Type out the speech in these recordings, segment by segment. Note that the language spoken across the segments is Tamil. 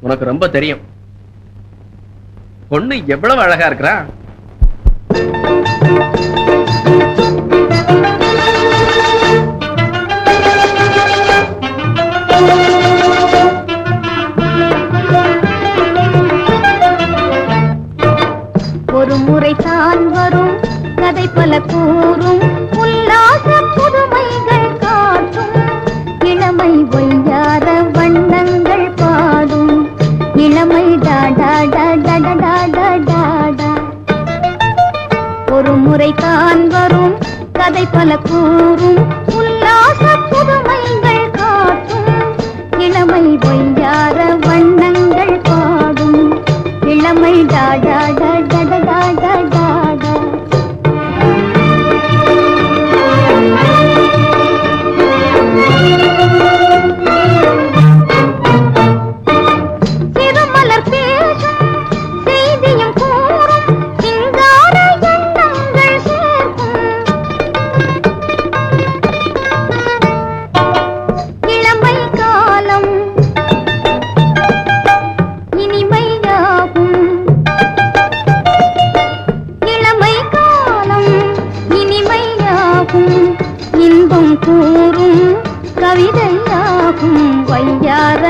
உனக்கு ரொம்ப தெரியும். பொண்ணு எவ்வளவு அழகா இருக்கிறா? ஒரு முறை தான் வரும் கதை பல கூறும். ஒரு முறை தான் வரும் கதை பல கூறும் உல்லாச புதுமைகள் காட்டும். இளமை பொய்யார வண்ணங்கள் பாடும். இளமை டாடா கூறும் கவிதையாகும் வையார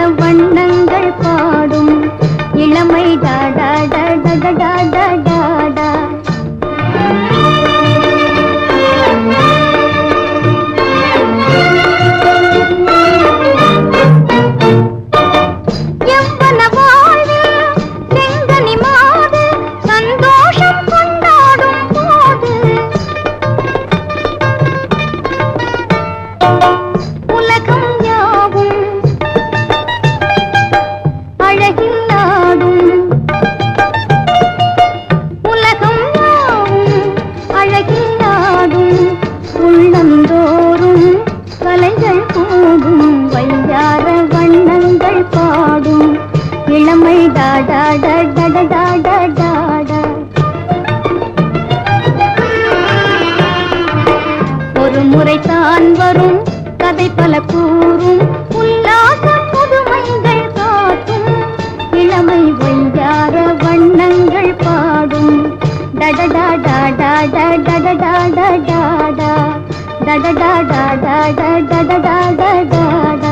இளமை டாடா டாடா டாடா டாடா முறைத்தான் வரும் கதை பல கூறும் உல்லாசம் புதுமைகள் காட்டும் இளமை வையார வண்ணங்கள் பாடும் டடடா டாடா டடடா டாடா டடடா டாடா டடடா டாடா